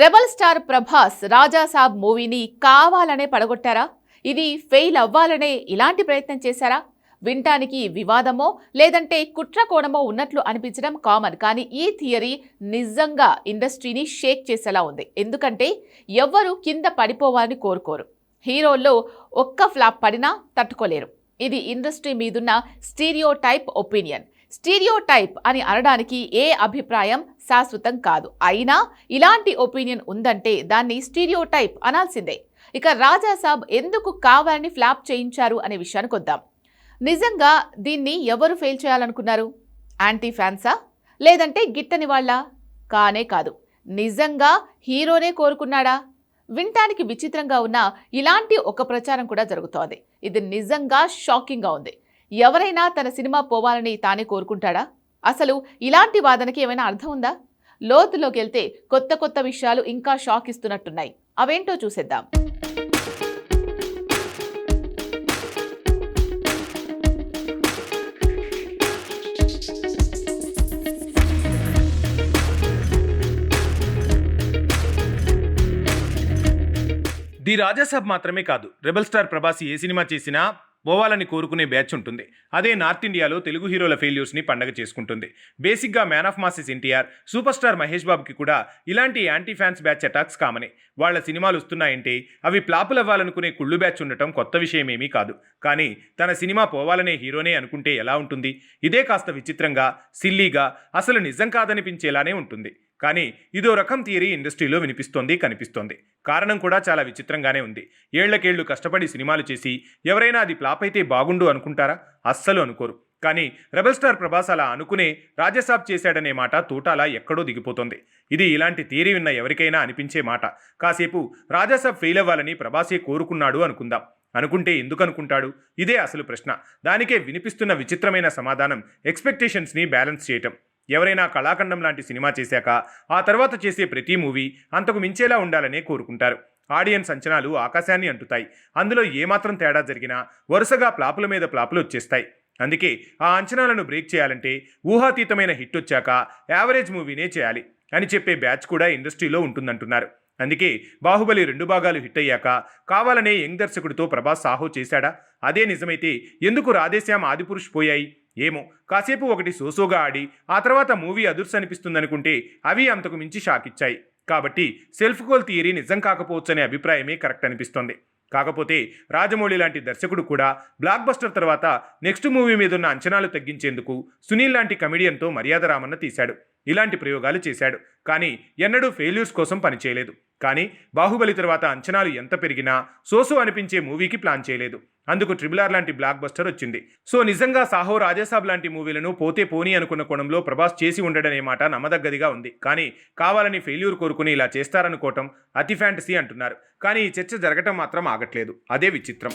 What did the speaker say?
Rebel star Prabhas Raja Saab మూవీని కావాలనే పడగొట్టారా? ఇది ఫెయిల్ అవ్వాలనే ఇలాంటి ప్రయత్నం చేశారా? వింటానికి వివాదమో లేదంటే కుట్ర కోణమో ఉన్నట్లు అనిపించడం కామన్. కానీ ఈ థియరీ నిజంగా ఇండస్ట్రీని షేక్ చేసేలా ఉంది. ఎందుకంటే ఎవ్వరూ కింద పడిపోవాలని కోరుకోరు. హీరోల్లో ఒక్క ఫ్లాప్ పడినా తట్టుకోలేరు. ఇది ఇండస్ట్రీ మీదున్న స్టీరియో టైప్ ఒపీనియన్. స్టీరియోటైప్ అని అనడానికి ఏ అభిప్రాయం శాశ్వతం కాదు. అయినా ఇలాంటి ఒపీనియన్ ఉందంటే దాన్ని స్టీరియోటైప్ అనాల్సిందే. ఇక రాజాసాబ్ ఎందుకు కావాలని ఫ్లాప్ చేయించారు అనే విషయానికి వద్దాం నిజంగా దీన్ని ఎవరు ఫెయిల్ చేయాలనుకున్నారు? యాంటీ ఫ్యాన్సా? లేదంటే గిట్టని వాళ్ళ? కానే కాదు. నిజంగా హీరోనే కోరుకున్నాడా? వినటానికి విచిత్రంగా ఉన్న ఇలాంటి ఒక ప్రచారం కూడా జరుగుతోంది. ఇది నిజంగా షాకింగ్గా ఉంది. ఎవరైనా తన సినిమా పోవాలని తానే కోరుకుంటాడా? అసలు ఇలాంటి వాదనకి ఏమైనా అర్థం ఉందా? లోతులోకి వెళ్తే కొత్త కొత్త విషయాలు ఇంకా షాక్ ఇస్తున్నట్టున్నాయి. అవేంటో చూసేద్దాం. ది రాజాసాబ్ మాత్రమే కాదు రెబల్ స్టార్ ప్రభాస్ ఏ సినిమా చేసినా పోవాలని కోరుకునే బ్యాచ్ ఉంటుంది. అదే నార్త్ ఇండియాలో తెలుగు హీరోల ఫెయిల్యూర్స్ని పండగ చేసుకుంటుంది. బేసిక్గా man of masses NTR super star Mahesh బాబుకి కూడా ఇలాంటి యాంటీ ఫ్యాన్స్ బ్యాచ్ అటాక్స్ కామనే. వాళ్ళ సినిమాలు వస్తున్నాయంటే అవి ప్లాపులు అవ్వాలనుకునే కుళ్ళు బ్యాచ్ ఉండటం కొత్త విషయమేమీ కాదు. కానీ తన సినిమా పోవాలనే హీరోనే అనుకుంటే ఎలా ఉంటుంది? ఇదే కాస్త విచిత్రంగా సిల్లీగా అసలు నిజం కాదనిపించేలానే ఉంటుంది. కానీ ఇదో రకం థియరీ ఇండస్ట్రీలో వినిపిస్తోంది కనిపిస్తోంది. కారణం కూడా చాలా విచిత్రంగానే ఉంది. ఏళ్ళకేళ్ళు కష్టపడి సినిమాలు చేసి ఎవరైనా అది ఫ్లాప్ అయితే బాగుండు అనుకుంటారా? అస్సలు అనుకోరు. కానీ రెబల్ స్టార్ ప్రభాస్ అలా అనుకునే రాజసాబ్ చేశాడనే మాట తూటాలా ఎక్కడో దిగిపోతుంది. ఇది ఇలాంటి థియరీ విన్న ఎవరికైనా అనిపించే మాట. కాసేపు రాజాసాబ్ ఫెయిల్ అవ్వాలని ప్రభాసే కోరుకున్నాడు అనుకుందాం. అనుకుంటే ఎందుకు అనుకుంటాడు? ఇదే అసలు ప్రశ్న. దానికే వినిపిస్తున్న విచిత్రమైన సమాధానం ఎక్స్పెక్టేషన్స్ని బ్యాలెన్స్ చేయటం. ఎవరైనా కళాఖండం లాంటి సినిమా చేశాక ఆ తర్వాత చేసే ప్రతి మూవీ అంతకు మించేలా ఉండాలనే కోరుకుంటారు. ఆడియన్స్ అంచనాలు ఆకాశాన్ని అంటుతాయి. అందులో ఏమాత్రం తేడా జరిగినా వరుసగా ప్లాపుల మీద ప్లాపులు వచ్చేస్తాయి. అందుకే ఆ అంచనాలను బ్రేక్ చేయాలంటే ఊహాతీతమైన హిట్ వచ్చాక యావరేజ్ మూవీనే చేయాలి అని చెప్పే బ్యాచ్ కూడా ఇండస్ట్రీలో ఉంటుందంటున్నారు. అందుకే బాహుబలి రెండు భాగాలు హిట్ అయ్యాక కావాలనే యంగ్ దర్శకుడితో ప్రభాస్ సాహో చేశాడా? అదే నిజమైతే ఎందుకు రాధేశ్యామ్ ఆదిపురుష్ పోయాయి? ఏమో కాసేపు ఒకటి సోసోగా ఆడి ఆ తర్వాత మూవీ అదుర్స్ అనిపిస్తుందనుకుంటే అవి అంతకు మించి షాక్ ఇచ్చాయి. కాబట్టి సెల్ఫ్ గోల్ థియరీ నిజం కాకపోవచ్చనే అభిప్రాయమే కరెక్ట్ అనిపిస్తోంది. కాకపోతే రాజమౌళి లాంటి దర్శకుడు కూడా బ్లాక్ బస్టర్ తర్వాత నెక్స్ట్ మూవీ మీద ఉన్న అంచనాలు తగ్గించేందుకు సునీల్ లాంటి కమెడియన్తో మర్యాద రామన్న తీశాడు. ఇలాంటి ప్రయోగాలు చేశాడు. కానీ ఎన్నడూ ఫెయిల్యూర్స్ కోసం పనిచేయలేదు కానీ బాహుబలి తర్వాత అంచనాలు ఎంత పెరిగినా సోసు అనిపించే మూవీకి ప్లాన్ చేయలేదు. అందుకు ట్రిబుల్ లాంటి బ్లాక్ బస్టర్ వచ్చింది. సో నిజంగా సాహో రాజాసాబ్ లాంటి మూవీలను పోతే పోనీ అనుకున్న కోణంలో ప్రభాస్ చేసి ఉండడనే మాట నమ్మదగ్గదిగా ఉంది. కానీ కావాలని ఫెయిల్యూర్ కోరుకుని ఇలా చేస్తారనుకోవటం అతి ఫ్యాంటసీ అంటున్నారు. కానీ ఈ చర్చ జరగటం మాత్రం ఆగట్లేదు. అదే విచిత్రం.